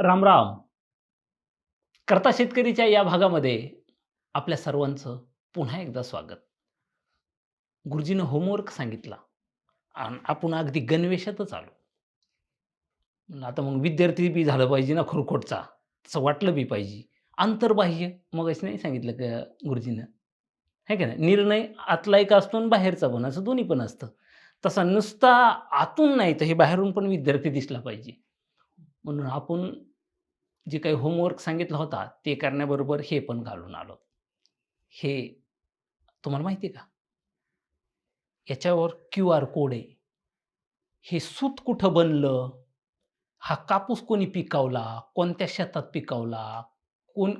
रामराम करता शेतकरीच्या या भागामध्ये आपल्या सर्वांचं पुन्हा एकदा स्वागत. गुरुजीनं होमवर्क सांगितला आणि आपण अगदी गणवेशातच आलो. आता मग विद्यार्थी बी झालं पाहिजे ना खुरकोटचा तसं वाटलं बी पाहिजे. अंतरबाह्य मग असं नाही सांगितलं का गुरुजीनं? है का नाही? निर्णय आतला एक असतो आणि बाहेरचा पण असं दोन्ही पण असतं. तसा नुसता आतून नाही तर हे बाहेरून पण विद्यार्थी दिसला पाहिजे. म्हणून आपण जे काही होमवर्क सांगितला होता ते करण्याबरोबर हे पण घालून आलो. हे तुम्हाला माहिती आहे का? याच्यावर क्यू आर कोड आहे. हे सूत कुठं बनलं? हा कापूस कोणी पिकवला? कोणत्या शेतात पिकवला? कोण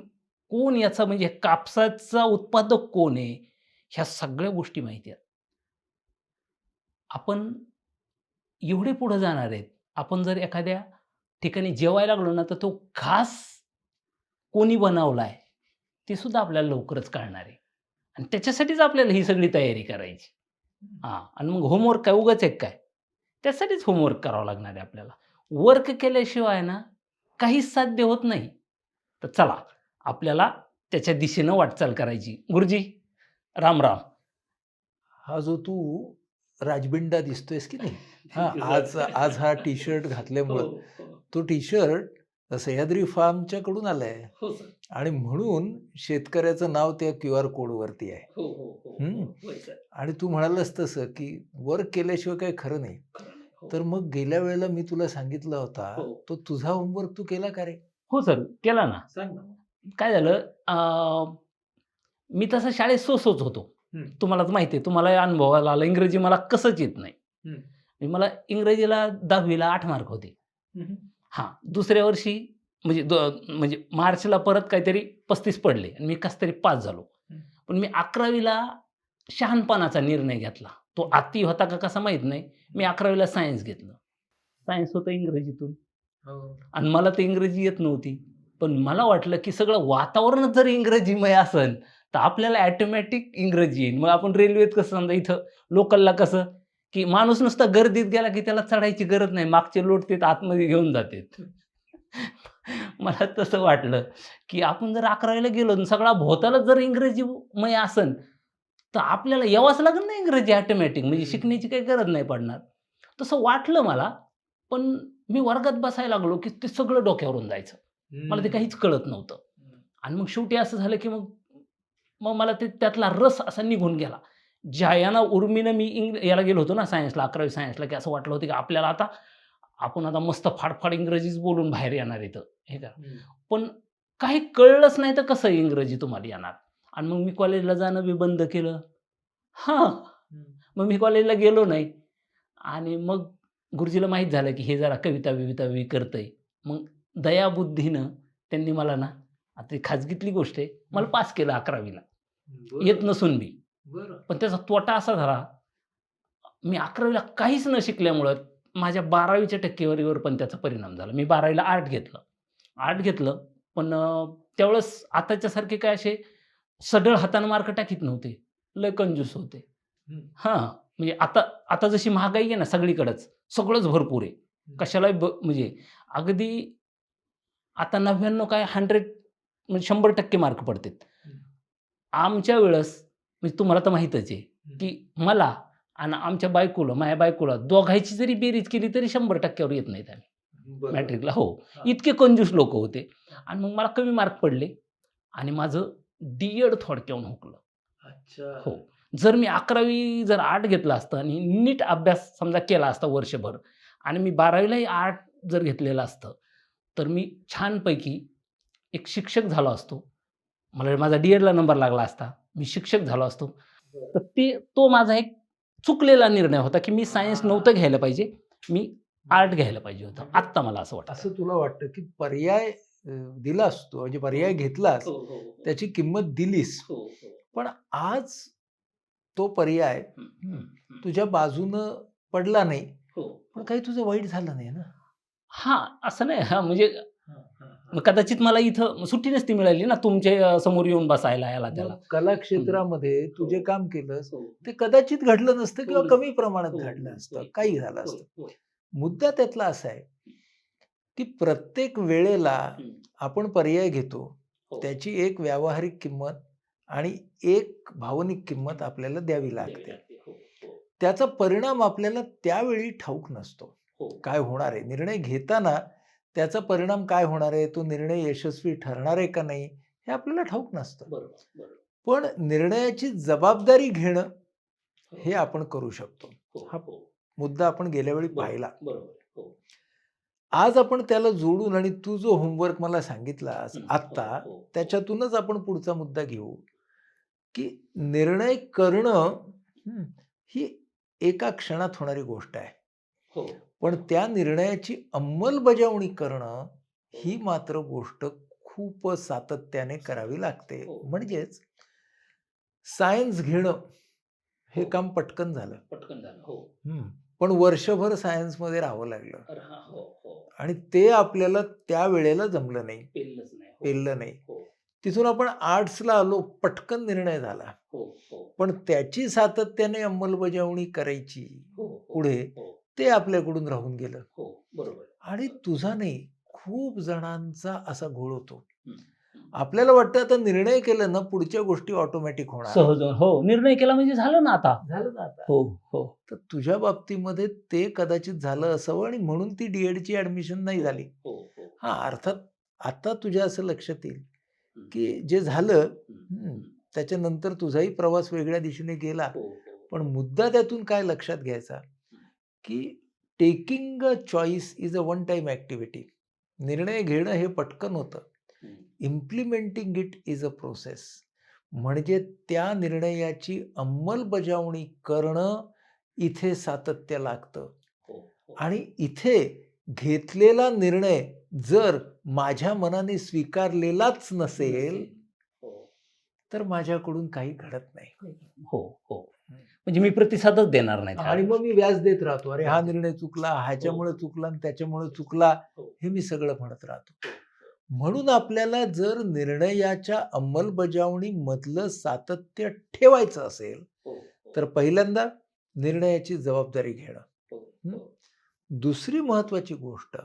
कोण याचा म्हणजे कापसाचा उत्पादक कोण आहे? ह्या सगळ्या गोष्टी माहिती आहेत. आपण एवढे पुढं जाणार आहेत. आपण जर एखाद्या ठिकाणी जेवायला लागलो ना तर तो घास कोणी बनवला आहे ते सुद्धा आपल्याला लवकरच कळणार आहे. आणि त्याच्यासाठीच आपल्याला ही सगळी तयारी करायची. हां आणि मग होमवर्क काय उगाच आहे काय? त्यासाठीच होमवर्क करावं लागणार आहे आपल्याला. वर्क केल्याशिवाय ना काहीच साध्य होत नाही. तर चला आपल्याला त्याच्या दिशेनं वाटचाल करायची. गुरुजी राम राम. हा जो तू राजबिंडा दिसतोयस की नाही? हा आज आज हा टी शर्ट घातल्यामुळं तो टी शर्ट सह्याद्री फार्मच्या कडून आलाय. हो सर. आणि म्हणून शेतकऱ्याचं नाव त्या क्यू आर कोड वरती आहे. हो हो हो हम्म. होय सर. आणि तू म्हणालस तसं की वर्क केल्याशिवाय काही खरं नाही. हो. तर मग गेल्या वेळेला मी तुला सांगितला होता हो. तो तुझा होमवर्क तू केला का रे? हो सर. केला ना. सांग ना काय झालं अं, मी तसं शाळेत सोसोच होतो. हम्म. तुम्हाला तर माहिती आहे तुम्हाला अनुभवाला आला इंग्रजी मला कसंच येत नाही. हम्म. म्हणजे मला इंग्रजीला दहावीला आठ मार्क होते. हां दुसऱ्या वर्षी म्हणजे दो म्हणजे मार्चला परत काहीतरी पस्तीस पडले आणि मी कसं तरी पास झालो. पण मी अकरावीला शहाणपणाचा निर्णय घेतला. तो अति होता का कसा माहीत नाही. मी अकरावीला सायन्स घेतलं. सायन्स होतं इंग्रजीतून. आणि मला ते इंग्रजी येत नव्हती. पण मला वाटलं की सगळं वातावरणच जर इंग्रजीमय असेल तर आपल्याला ॲटोमॅटिक इंग्रजी येईल मग आपण रेल्वेत कसं समजा इथं लोकलला कसं? की माणूस नुसता गर्दीत गेला की त्याला चढायची गरज नाही. मागचे लोट ते आतमध्ये घेऊन जातात मला तसं वाटलं की आपण जर अकरावीला गेलो सगळा भोवताला जर इंग्रजीमय असन तर आपल्याला यावंच लागेल ना इंग्रजी ॲटोमॅटिक म्हणजे शिकण्याची काही गरज नाही पडणार. तसं वाटलं मला पण मी वर्गात बसायला लागलो की ते सगळं डोक्यावरून जायचं. मला ते काहीच कळत नव्हतं. आणि मग शेवटी असं झालं की मग मग मला ते त्यातला रस असा निघून गेला. ज्या यानं उर्मीनं मी इंग याला गेलो होतो ना सायन्सला अकरावी सायन्सला की असं वाटलं होतं की आपल्याला आता आपण आता मस्त फाडफाड इंग्रजीच बोलून बाहेर येणार इथं. हे का पण काही कळलंच नाही तर कसं इंग्रजी तुम्हाला येणार? आणि मग मी कॉलेजला जाणं बी बंद केलं. हां. मग मी कॉलेजला गेलो नाही. आणि मग गुरुजीला माहीत झालं की हे जरा कविता बिविता बी करतंय. मग दयाबुद्धीनं त्यांनी मला ना आता खाजगीतली गोष्ट आहे मला पास केलं अकरावीला. येत नसून बरं पण त्याचा तोटा असा झाला मी अकरावीला काहीच न शिकल्यामुळं माझ्या बारावीच्या टक्केवारीवर पण त्याचा परिणाम झाला. मी बारावीला आर्ट घेतलं. आर्ट घेतलं पण त्यावेळेस आताच्यासारखे काय असे सडळ हातानं मार्क टाकीत नव्हते. लय कंजूस होते. हां. म्हणजे आता आता जशी महागाई आहे ना सगळीकडंच सगळंच भरपूर आहे. कशालाही ब म्हणजे अगदी आता नव्याण्णव काय हंड्रेड म्हणजे शंभर टक्के मार्क पडतात. आमच्या वेळेस म्हणजे तुम्हाला तर माहीतच आहे की मला आणि आमच्या बायकोला माझ्या बायकोला दोघायची जरी बेरीज केली तरी शंभर टक्क्यावर येत नाहीत आम्ही. मॅट्रिकला हो. इतके कंजूस लोक होते आणि मग मला कमी मार्क पडले आणि माझं डी एड थोडक्याहून हुकलं. अच्छा. हो. जर मी अकरावी जर आर्ट घेतला असतं आणि नीट अभ्यास समजा केला असता वर्षभर आणि मी बारावीलाही आर्ट जर घेतलेलं असतं तर मी छानपैकी एक शिक्षक झालो असतो. मला माझा डी एडला नंबर लागला असता. मी शिक्षक झालो असतो. तर ते तो माझा एक चुकलेला निर्णय होता की मी सायन्स नव्हतं घ्यायला पाहिजे. मी आर्ट घ्यायला पाहिजे होतं. आत्ता मला असं वाटतं. असं तुला वाटतं की पर्याय दिला असतो म्हणजे पर्याय घेतलास त्याची किंमत दिलीस. पण आज तो पर्याय तुझ्या बाजूनं पडला नाही. पण काही तुझं वाईट झालं नाही ना? हा असं नाही. हा म्हणजे कदाचित मला इथं सुट्टी नसती मिळाली ना तुमच्या अं, समोर येऊन बसायला याला त्याला. कला क्षेत्रामध्ये तू जे काम केलंस ते कदाचित घडलं नसतं किंवा हो. कमी प्रमाणात हो. घडलं असतं हो. काही झालं असतं. मुद्दा त्यातला असा आहे की प्रत्येक वेळेला. आपण पर्याय घेतो हो. त्याची एक व्यावहारिक किंमत आणि एक भावनिक किंमत आपल्याला द्यावी लागते. हो, हो, त्याचा परिणाम आपल्याला त्यावेळी ठाऊक नसतो. हो. काय होणार आहे? निर्णय घेताना त्याचा परिणाम काय होणार आहे? तो निर्णय यशस्वी ठरणार आहे का नाही? हे आपल्याला ठाऊक नसतं. पण निर्णयाची जबाबदारी घेणं हो, हे आपण करू शकतो. हो, हा हो, मुद्दा आपण गेल्या वेळी पाहिला. आज आपण त्याला जोडून आणि तू जो होमवर्क मला सांगितलास आत्ता. त्याच्यातूनच आपण पुढचा मुद्दा घेऊ. की निर्णय करणं हं, एका क्षणात होणारी गोष्ट आहे. पण त्या निर्णयाची अंमलबजावणी करणं ही मात्र गोष्ट खूप सातत्याने करावी लागते. हो. म्हणजेच सायन्स घेणं हे हो. काम पटकन झालं. पटकन झालं. हो. पण वर्षभर सायन्समध्ये राहावं लागलं. हा, आणि ते आपल्याला त्या वेळेला जमलं नाही. पेललं नाही. तिथून आपण आर्ट्सला आलो पटकन निर्णय झाला. पण त्याची सातत्याने अंमलबजावणी करायची पुढे ते आपल्याकडून राहून गेलं. हो बरोबर आणि तुझा नाही खूप जणांचा असा घोळ होतो. आपल्याला वाटतं आता निर्णय केलं ना पुढच्या गोष्टी ऑटोमॅटिक होणार. सहज हो निर्णय केला म्हणजे झालं ना आता. झालं ना आता. हो हो. तर तुझ्या बाबतीमध्ये ते कदाचित झालं असावं आणि म्हणून ती डीएडची ऍडमिशन नाही झाली. हो हो. हा अर्थात आता तुझ्या असं लक्षात येईल की जे झालं त्याच्यानंतर तुझाही प्रवास वेगळ्या दिशेने गेला. हो हो. पण मुद्दा त्यातून काय लक्षात घ्यायचा? की taking a choice is a one time activity निर्णय घेणं हे पटकन होतं. Implementing it is a process म्हणजे त्या निर्णयाची अंमलबजावणी करणं इथे सातत्य लागतं. हो हो. आणि इथे घेतलेला निर्णय जर माझ्या मनाने स्वीकारलेलाच नसेल. हो. तर माझ्याकडून काही घडत नाही. हो हो. म्हणजे मी प्रतिसादच देणार नाही आणि मग मी व्याज देत राहतो. अरे हा निर्णय चुकला ह्याच्यामुळे चुकला आणि त्याच्यामुळे चुकला हे. मी सगळं म्हणत राहतो. म्हणून आपल्याला जर निर्णयाच्या अंमलबजावणी मधलं सातत्य ठेवायचं असेल हो, तर पहिल्यांदा निर्णयाची जबाबदारी घेणं. हो, हं? हो, दुसरी महत्वाची गोष्ट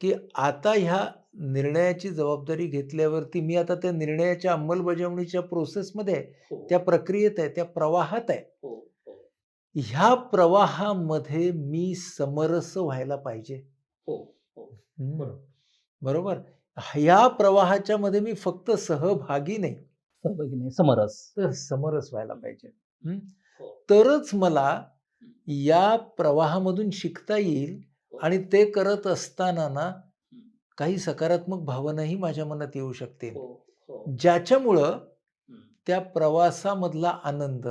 की आता ह्या निर्णयाची जबाबदारी घेतल्यावरती मी आता त्या निर्णयाच्या अंमलबजावणीच्या प्रोसेसमध्ये आहे, हो, त्या प्रक्रियेत आहे त्या प्रवाहात आहे. हो, हो, ह्या प्रवाहामध्ये मी समरस व्हायला पाहिजे. हो, हो. हं. बरोबर. ह्या प्रवाहाच्या मध्ये मी फक्त सहभागी नाही. सहभागी नाही समरस. तर समरस व्हायला पाहिजे. तरच मला या प्रवाहामधून शिकता येईल आणि ते करत असताना ना काही सकारात्मक भावनाही माझ्या मनात येऊ शकते हो, हो. ज्याच्यामुळं त्या प्रवासामधला आनंद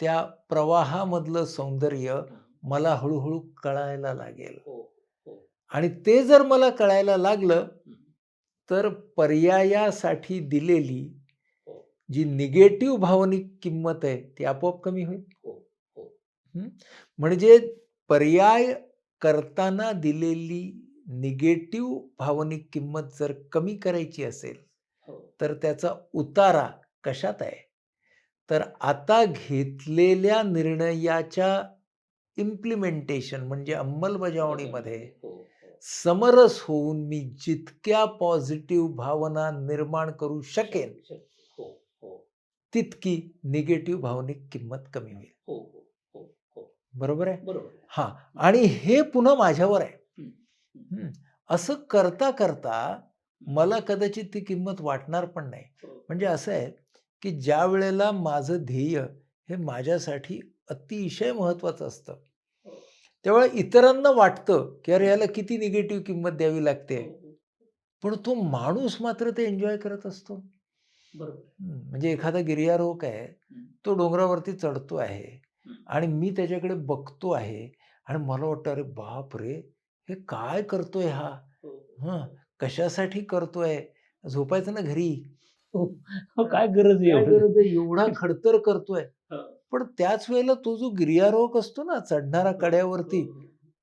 त्या प्रवाहामधलं सौंदर्य मला हळूहळू कळायला लागेल हो. आणि ते जर मला कळायला लागलं तर पर्यायासाठी दिलेली. जी निगेटिव्ह भावनिक किंमत आहे ती आपोआप कमी होईल? म्हणजे पर्याय करताना दिलेली निगेटिव्ह भावनिक किंमत जर कमी करायची असेल हो, तर त्याचा उतारा कशात आहे? तर आता घेतलेल्या निर्णयाच्या इम्प्लिमेंटेशन म्हणजे अंमलबजावणीमध्ये हो, हो. समरस होऊन मी जितक्या पॉझिटिव्ह भावना निर्माण करू शकेन तितकी निगेटिव्ह भावनिक किंमत कमी होईल. बरोबर आहे. हा. आणि हे पुन्हा माझ्यावर आहे. हं, हं. असं करता करता मला कदाचित ती किंमत वाटणार पण नाही हो, म्हणजे असं आहे की ज्या वेळेला माझं ध्येय हे माझ्यासाठी अतिशय महत्वाचं असतं हो, त्यावेळेला इतरांना वाटतं की अरे याला किती निगेटिव्ह किंमत द्यावी लागते हो, पण तो माणूस मात्र ते एन्जॉय करत असतो. हं, म्हणजे एखादा गिर्यारोहक आहे हं, तो डोंगरावरती चढतो आहे हं. आणि मी त्याच्याकडे बघतो आहे आणि मला वाटतं अरे बाप रे हे काय करतोय हा? हो, हं कशासाठी करतोय? झोपायचं ना घरी. हो, काय गरज आहे एवढी? गरज आहे? एवढा खडतर करतोय. पण त्याच वेळेला तो जो गिर्यारोहक असतो ना चढणारा कड्यावरती हो,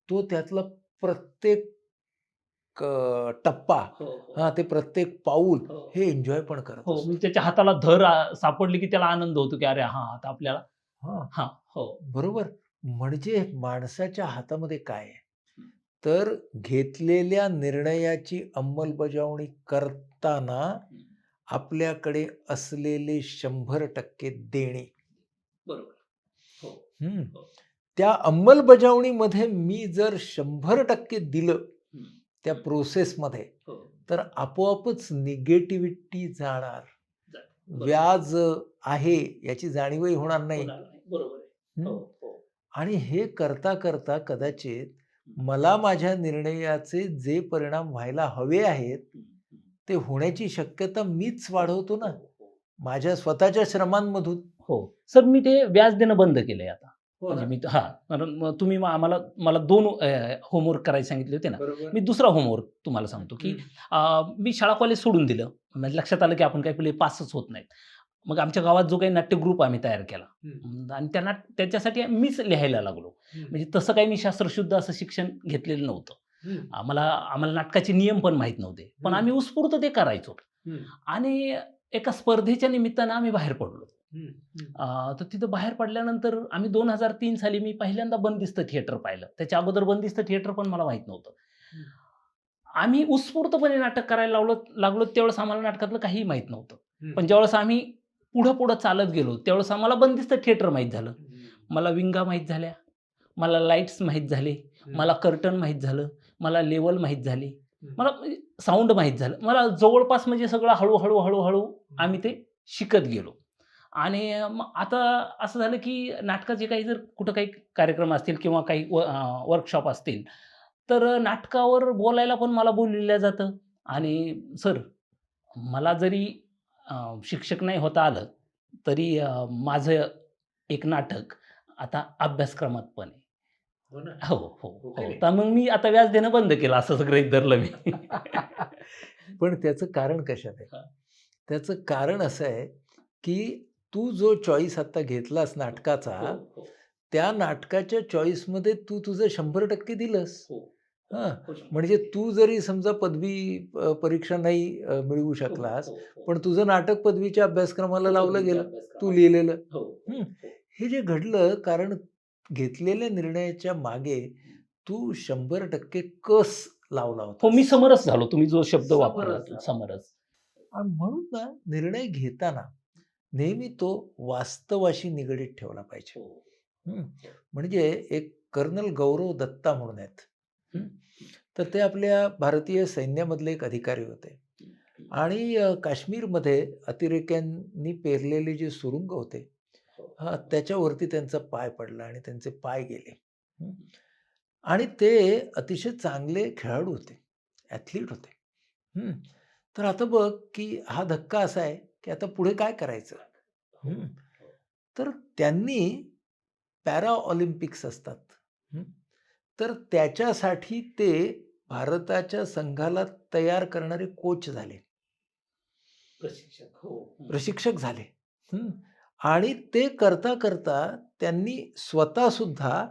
तो त्यातला प्रत्येक टप्पा हो, ते प्रत्येक पाऊल हो. एन्जॉय पण करत हो. म्हणजे त्याच्या हाताला धर सापडली की त्याला आनंद होतो की अरे हा आता आपल्याला हा. हा हो. बरोबर. म्हणजे माणसाच्या हातामध्ये काय आहे? तर घेतलेल्या निर्णयाची अंमलबजावणी करताना आपल्याकडे असलेले शंभर टक्के देणे बरोबर हो हम्म. हो. त्या अंमलबजावणीमध्ये मी जर शंभर टक्के दिलं. त्या. प्रोसेसमध्ये हो तर आपोआपच निगेटिव्हिटी जाणार. व्याज आहे याची जाणीवही होणार नाही. बरोबर आणि हे करता करता कदाचित मला माझ्या निर्णयाचे जे परिणाम व्हायला हवे आहेत. ते होण्याची शक्यता मीच वाढवतो ना. माझ्या स्वतःच्या श्रमांमधून. हो. सर मी ते व्याज देणं बंद केलंय आता. हो म्हणजे मी हा. कारण तुम्ही आम्हाला मला दोन होमवर्क करायला सांगितले होते ना. मी दुसरा होमवर्क तुम्हाला सांगतो की मी शाळा कॉलेज सोडून दिलं. म्हणजे लक्षात आलं की आपण काही पहिले पासच होत नाहीत. मग आमच्या गावात जो काही नाट्य ग्रुप आम्ही तयार केला. आणि त्यांना त्याच्यासाठी मीच लिहायला लागलो म्हणजे तसं काही मी शास्त्रशुद्ध असं शिक्षण घेतलेलं नव्हतं. आम्हाला आम्हाला नाटकाचे नियम पण माहीत नव्हते पण. आम्ही उत्स्फूर्त ते करायचो. आणि एका स्पर्धेच्या निमित्तानं आम्ही बाहेर पडलो तर तिथं बाहेर पडल्यानंतर आम्ही दोन हजार तीन साली मी पहिल्यांदा बंदिस्त थिएटर पाहिलं त्याच्या अगोदर बंदिस्त थिएटर पण मला माहीत नव्हतं. आम्ही उत्स्फूर्तपणे नाटक करायला लावलो लागलो त्यावेळेस आम्हाला नाटकातलं काहीही माहीत नव्हतं. पण ज्यावेळेस आम्ही पुढं पुढं चालत गेलो. त्यावेळेस आम्हाला बंदिस्त थिएटर माहीत झालं. मला विंगा माहीत झाल्या. मला लाईट्स माहीत झाले. मला कर्टन माहीत झालं. मला लेवल माहीत झाली. मला साऊंड माहीत झालं. मला जवळपास म्हणजे सगळं हळूहळू हळूहळू आम्ही ते शिकत गेलो. आणि मग आता असं झालं की नाटकाचे काही जर कुठं काही कार्यक्रम असतील किंवा काही वर्कशॉप असतील तर नाटकावर बोलायला पण मला बोललेलं जातं. आणि सर मला जरी शिक्षक नाही होता आलं तरी माझं एक नाटक आता अभ्यासक्रमात पण आहे. हो हो हो हो हो? तर मग मी आता व्याज देणं बंद केलं असं सगळं धरलं मी. पण त्याचं कारण कशात आहे. त्याचं कारण असं आहे की तू जो चॉईस आता घेतलास नाटकाचा हो, त्या नाटकाच्या चॉईसमध्ये तू तुझं शंभर टक्के दिलंस. म्हणजे टक्के. तू जरी समजा पदवी परीक्षा नाही मिळवू शकलास हो, हो, हो. पण तुझं नाटक पदवीच्या अभ्यासक्रमाला लावलं गेलं. तू लिहिलेलं हो, हम्म. हो. हे जे घडलं कारण घेतलेल्या निर्णयाच्या मागे तू शंभर टक्के कस लावला हो मी होता समरस झालो तुम्ही जो शब्द वापरला समरस म्हणून ना निर्णय घेताना नेहमी तो वास्तवाशी निगडीत ठेवला पाहिजे हो. हम्म. म्हणजे एक कर्नल गौरव दत्ता म्हणून आहेत. तर ते आपल्या भारतीय सैन्यामधले एक अधिकारी होते आणि काश्मीरमध्ये अतिरेक्यांनी पेरलेले जे सुरुंग होते हो. हा त्याच्यावरती त्यांचा पाय पडला आणि त्यांचे पाय गेले हं. आणि ते अतिशय चांगले खेळाडू होते ॲथलीट होते हं. तर आता बघ की हा धक्का असा आहे की आता पुढे काय करायचं हं. तर त्यांनी पॅरा ऑलिम्पिक्स असतात हं. तर त्याच्यासाठी ते भारताच्या संघाला तयार करणारे कोच झाले. प्रशिक्षक हो. प्रशिक्षक झाले. आणि ते करता करता त्यांनी स्वतः सुद्धा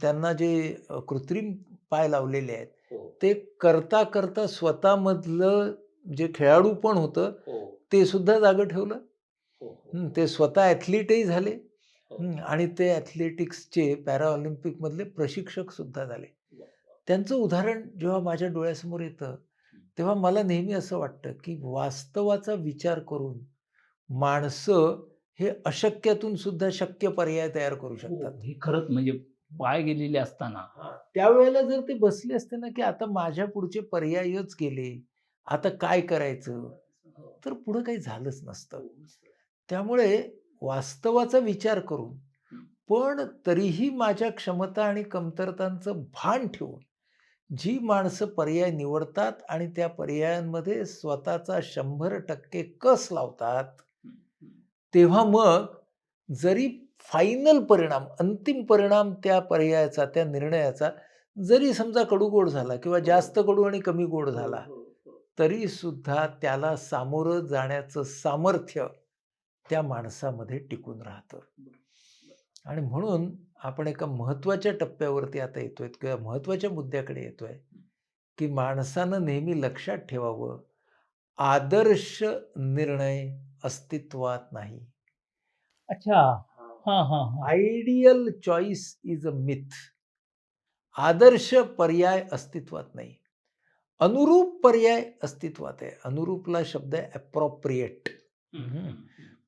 त्यांना जे कृत्रिम पाय लावलेले आहेत हो, ते करता करता स्वतःमधलं जे खेळाडू पण होतं हो, ते सुद्धा जागं ठेवलं. हो, ते स्वतः ॲथलीटही झाले. आणि ते ॲथलेटिक्सचे पॅराऑलिम्पिकमधले प्रशिक्षक सुद्धा झाले. त्यांचं उदाहरण जेव्हा माझ्या डोळ्यासमोर येतं तेव्हा मला नेहमी असं वाटतं की वास्तवाचा विचार करून माणसं हे अशक्यातून सुद्धा शक्य पर्याय तयार करू शकतात. हो, हे खरंच म्हणजे पाय गेलेले असताना. त्यावेळेला जर ते बसले असते ना की आता माझ्या पुढचे पर्यायच गेले आता काय करायचं? हो. तर पुढं काही झालंच नसतं. त्यामुळे वास्तवाचा विचार करून पण तरीही माझ्या क्षमता आणि कमतरतांचं भान ठेवून जी माणसं पर्याय निवडतात आणि त्या पर्यायांमध्ये स्वतःचा शंभर टक्के कस लावतात तेव्हा मग जरी फायनल परिणाम अंतिम परिणाम त्या पर्यायाचा त्या निर्णयाचा जरी समजा कडू गोड झाला किंवा जास्त कडू आणि कमी गोड झाला हो, तरी सुद्धा त्याला सामोरं जाण्याचं सामर्थ्य त्या माणसामध्ये टिकून राहतं. आणि म्हणून आपण एका महत्त्वाच्या टप्प्यावरती आता येतोय किंवा महत्त्वाच्या मुद्द्याकडे येतोय की माणसानं नेहमी लक्षात ठेवावं आदर्श निर्णय अस्तित्वात नाही. अच्छा. हा. हा हा ideal choice is a myth. आदर्श पर्याय अस्तित्वात नाही. अनुरूप पर्याय अस्तित्वात आहे. अनुरूपला शब्द आहे अप्रॉप्रिएट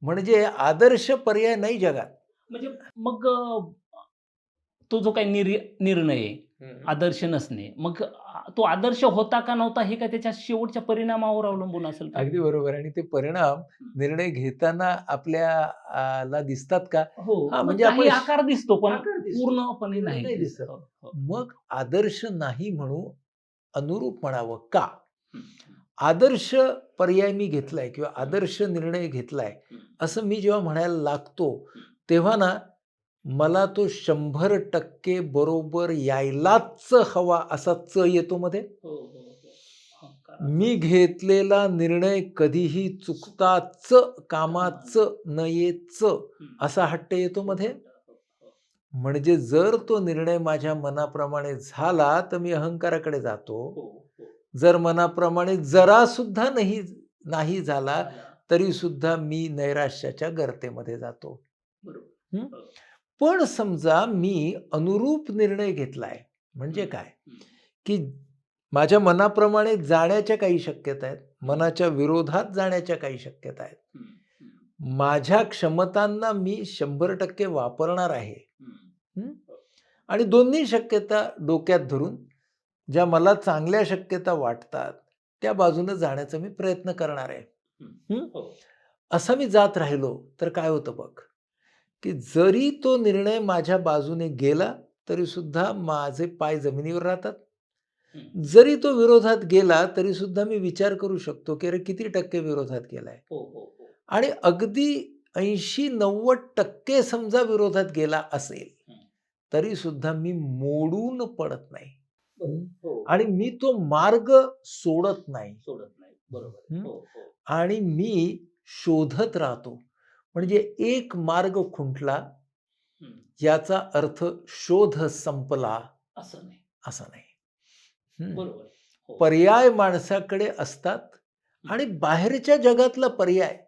म्हणजे आदर्श पर्याय नाही जगात म्हणजे मग तो जो काही निर् निर्णय आदर्श नसणे मग तो आदर्श होता का नव्हता हे काय त्याच्या शेवटच्या परिणामावर अवलंबून असेल का? अगदी बरोबर आणि ते परिणाम निर्णय घेताना आपल्याला दिसतात का हो म्हणजे आपण- आकार दिसतो पण. पूर्णपणे नाही दिसत. हो, हो. मग आदर्श नाही म्हणू अनुरूप म्हणावं का. आदर्श पर्याय मी घेतलाय किंवा आदर्श निर्णय घेतलाय असं मी जेव्हा म्हणायला लागतो तेव्हा ना मला तो शंभर टक्के बरोबर यायलाच हवा असा च येतो मध्ये हो, हो, हो. मी घेतलेला निर्णय कधीही चुकताच कामाच नयेच हम्म. असा हट्ट येतो मध्ये. म्हणजे जर तो निर्णय माझ्या मनाप्रमाणे झाला तर मी अहंकाराकडे जातो. जर मनाप्रमाणे जरा सुद्धा नाही नाही झाला. तरी सुद्धा मी नैराश्याच्या गर्तेमध्ये जातो. हो. पण समजा मी अनुरूप निर्णय घेतलाय म्हणजे काय. की माझ्या मनाप्रमाणे जाण्याच्या काही शक्यता आहेत मनाच्या विरोधात जाण्याच्या काही शक्यता आहेत. माझ्या क्षमतांना मी शंभर टक्के वापरणार आहे हम्म. आणि दोन्ही शक्यता डोक्यात धरून ज्या मला चांगल्या शक्यता वाटतात त्या बाजूने जाण्याचा मी प्रयत्न करणार आहे हं? असा मी जात राहिलो तर काय होतं बघ की जरी तो निर्णय माझ्या बाजूने गेला तरी सुद्धा माझे पाय जमिनीवर राहतात. जरी तो विरोधात गेला तरी सुद्धा मी विचार करू शकतो की अरे किती टक्के विरोधात गेलाय हो, हो. आणि अगदी ऐंशी नव्वद टक्के समजा विरोधात गेला असेल. तरी सुद्धा मी मोडून पडत नाही. आणि मी तो मार्ग सोडत नाही सोडत नाही बरोबर. हो, हो. आणि मी शोधत राहतो म्हणजे एक मार्ग खुंटला. याचा अर्थ शोध संपला असं नाही असा नाही. बरोबर हो. पर्याय माणसाकडे असतात आणि बाहेरच्या जगातला पर्याय.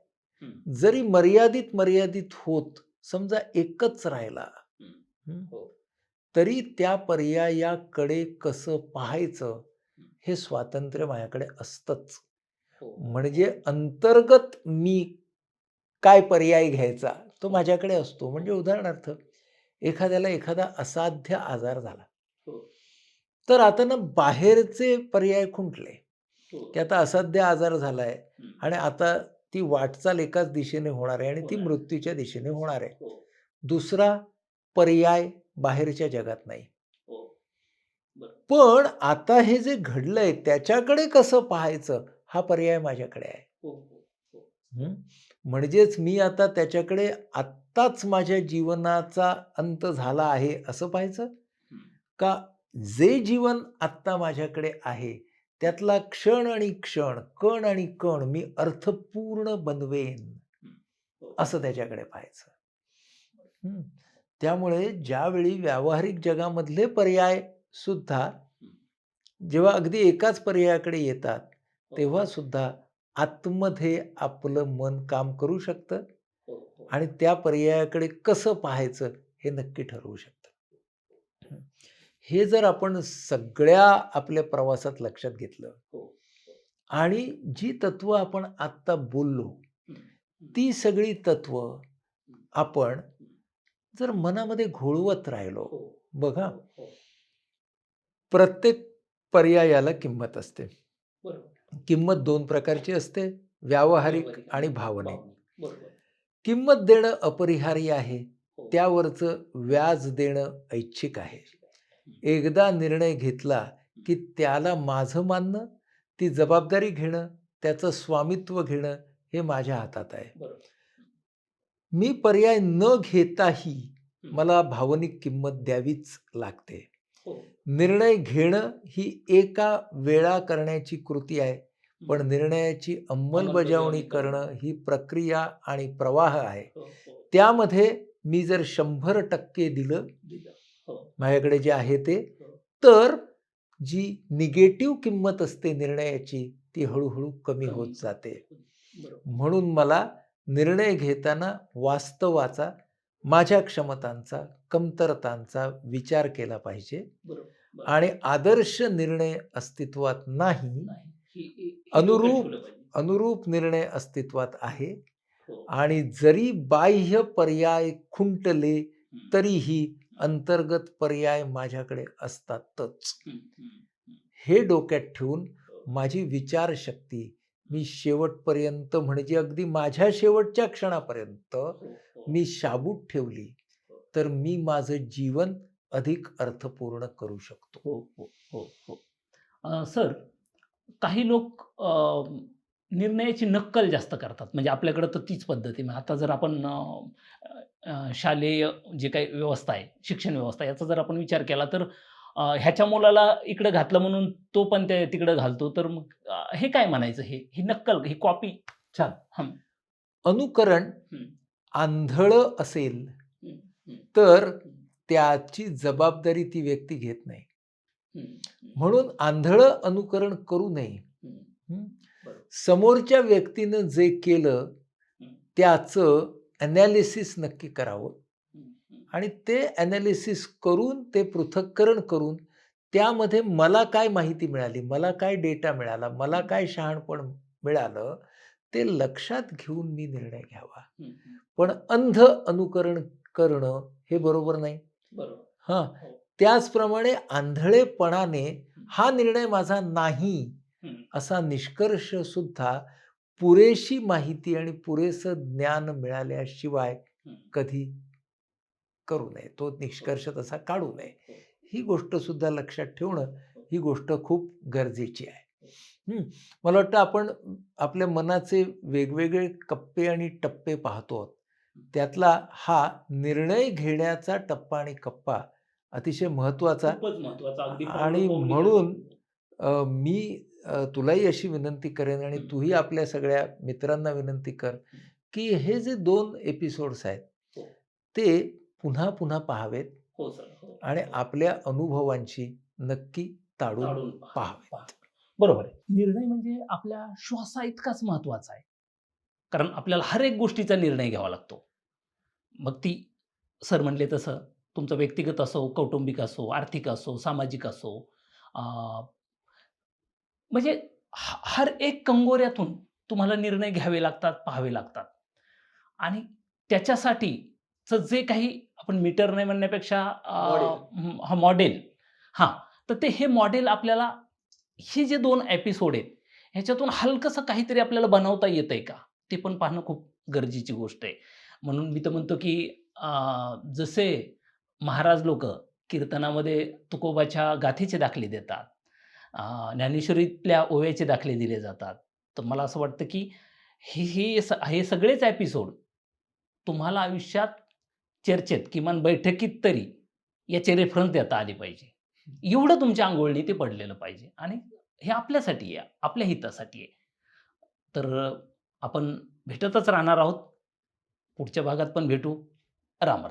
जरी मर्यादित मर्यादित होत समजा एकच राहिला. हं, हो. तरी त्या पर्यायाकडे कसं पाहायचं हे स्वातंत्र्य माझ्याकडे असतंच हो. म्हणजे अंतर्गत मी काय पर्याय घ्यायचा तो माझ्याकडे असतो म्हणजे उदाहरणार्थ एखाद्याला एखादा असाध्य आजार झाला हो. तर आता ना बाहेरचे पर्याय खुंटले हो. की आता असाध्य आजार झालाय. आणि आता ती वाटचाल एकाच दिशेने होणार आहे आणि ती. मृत्यूच्या दिशेने होणार आहे. दुसरा पर्याय बाहेरच्या जगात नाही हो. पण आता हे जे घडलंय त्याच्याकडे कसं पाहायचं हा पर्याय माझ्याकडे आहे हो, हो? म्हणजेच मी आता त्याच्याकडे आत्ताच माझ्या जीवनाचा अंत झाला आहे असं पाहायचं. का जे जीवन आत्ता माझ्याकडे आहे त्यातला क्षण आणि क्षण कण आणि कण मी अर्थपूर्ण बनवेन. असं त्याच्याकडे पाहायचं. त्यामुळे ज्यावेळी व्यावहारिक जगामधले पर्याय सुद्धा जेव्हा अगदी एकाच पर्यायाकडे येतात हो. तेव्हा सुद्धा आतमध्ये आपलं मन काम करू शकतं हो, हो. आणि त्या पर्यायाकडे कसं पाहायचं हे नक्की ठरवू शकतं हं. हे जर आपण सगळ्या आपल्या प्रवासात लक्षात घेतलं हो. आणि जी तत्व आपण आत्ता बोललो. ती सगळी तत्व आपण जर मनामध्ये घोळवत राहिलो हो. बघा हो. प्रत्येक पर्यायाला किंमत असते. किंमत दोन प्रकारची असते व्यावहारिक आणि भावनिक. किंमत देणं अपरिहार्य आहे हो. त्यावरचं व्याज देणं ऐच्छिक आहे एकदा निर्णय घेतला की त्याला माझं मानणं ती जबाबदारी घेणं त्याचं स्वामित्व घेणं हे माझ्या हातात आहे. मी पर्याय न घेताही मला भावनिक किंमत द्यावीच लागते हो. निर्णय घेणं ही एका वेळा करण्याची कृती आहे पण निर्णयाची अंमलबजावणी करणं ही प्रक्रिया आणि प्रवाह आहे हो, हो. त्यामध्ये मी जर शंभर टक्के दिलं. माझ्याकडे जे आहे ते. तर जी निगेटिव्ह किंमत असते निर्णयाची ती हळूहळू कमी. होत जाते. म्हणून मला निर्णय घेताना वास्तवाचा माझ्या क्षमतांचा कमतरतांचा विचार केला पाहिजे. आणि आदर्श निर्णय अस्तित्वात नाही अनुरूप-. अनुरूप निर्णय अस्तित्वात आहे हो. आणि जरी बाह्य पर्याय खुंटले. तरीही अंतर्गत पर्याय माझ्याकडे असतातच. हे डोक्यात ठेवून हो. माझी विचारशक्ती मी शेवटपर्यंत म्हणजे अगदी माझ्या शेवटच्या क्षणापर्यंत हो, हो. मी शाबूत ठेवली तर मी माझं जीवन अधिक अर्थपूर्ण करू शकतो हो हो हो हो सर काही लोक निर्णयाची नक्कल जास्त करतात म्हणजे आपल्याकडं तर तीच पद्धती आहे. आता जर आपण शालेय जे काही व्यवस्था आहे शिक्षण व्यवस्था याचा जर आपण विचार केला तर ह्याच्या मुलाला इकडं घातलं म्हणून तो पण ते तिकडं घालतो तर मग हे काय म्हणायचं हे ही नक्कल ही कॉपी छान. अनुकरण. आंधळं असेल. तर त्याची जबाबदारी ती व्यक्ती घेत नाही म्हणून आंधळं अनुकरण करू नये. समोरच्या व्यक्तीनं जे केलं. त्याचं ॲनालिसिस नक्की करावं आणि ते ॲनालिसिस करून ते पृथक्करण करून त्यामध्ये मला काय माहिती मिळाली मला काय डेटा मिळाला मला काय शहाणपण मिळालं ते लक्षात घेऊन मी निर्णय घ्यावा पण अंध अनुकरण करणं हे बरोबर नाही बरोबर हां हो. त्याचप्रमाणे आंधळेपणाने हा निर्णय माझा नाही. असा निष्कर्ष सुद्धा पुरेशी माहिती आणि पुरेसं ज्ञान मिळाल्याशिवाय. कधी करू नये तो निष्कर्ष तसा काढू नये ही गोष्ट सुद्धा लक्षात ठेवणं ही गोष्ट खूप गरजेची आहे हं. मला वाटतं आपण आपल्या मनाचे वेगवेगळे कप्पे आणि टप्पे पाहतो आहोत. त्यातला हा निर्णय घेण्याचा टप्पा आणि कप्पा अतिशय महत्त्वाचा आणि म्हणून मी तुलाही अशी विनंती करेन आणि हं. तूही आपल्या सगळ्या मित्रांना विनंती कर की हे जे दोन एपिसोड्स आहेत हो. ते पुन्हा पुन्हा पाहावेत हो सर हो आणि हो. आपल्या अनुभवांची नक्की ताडून काढून पहा- पाहावे. पहा. बरोबर आहे निर्णय म्हणजे आपल्या श्वासा इतकाच महत्त्वाचा आहे कारण आपल्याला हर एक गोष्टीचा निर्णय घ्यावा लागतो मग ती सर म्हणले तसं तुमचं व्यक्तिगत असो कौटुंबिक असो आर्थिक असो सामाजिक असो म्हणजे हर एक कंगोऱ्यातून तुम्हाला निर्णय घ्यावे लागतात पाहावे लागतात आणि त्याच्यासाठीचं जे काही आपण मीटर नाही म्हणण्यापेक्षा हा मॉडेल. हां तर ते हे मॉडेल आपल्याला हे जे दोन एपिसोड आहेत ह्याच्यातून हलकंसं काहीतरी आपल्याला बनवता येतं आहे का? ते पण पाहणं खूप गरजेची गोष्ट आहे. म्हणून मी तर म्हणतो की जसे महाराज लोक कीर्तनामध्ये तुकोबाच्या गाथेचे दाखले देतात ज्ञानेश्वरीतल्या ओव्याचे दाखले दिले जातात तर मला असं वाटतं की हे हे स- हे सगळेच एपिसोड तुम्हाला आयुष्यात चर्चेत किमान बैठकीत तरी याचे रेफरन्स देता आले पाहिजे. एवढं तुमच्या आंघोळणी ते पडलेलं पाहिजे आणि हे आपल्यासाठी आहे आपल्या हितासाठी आहे. तर आपण भेटतच राहणार आहोत. पुढच्या भागात पण भेटू. राम राम.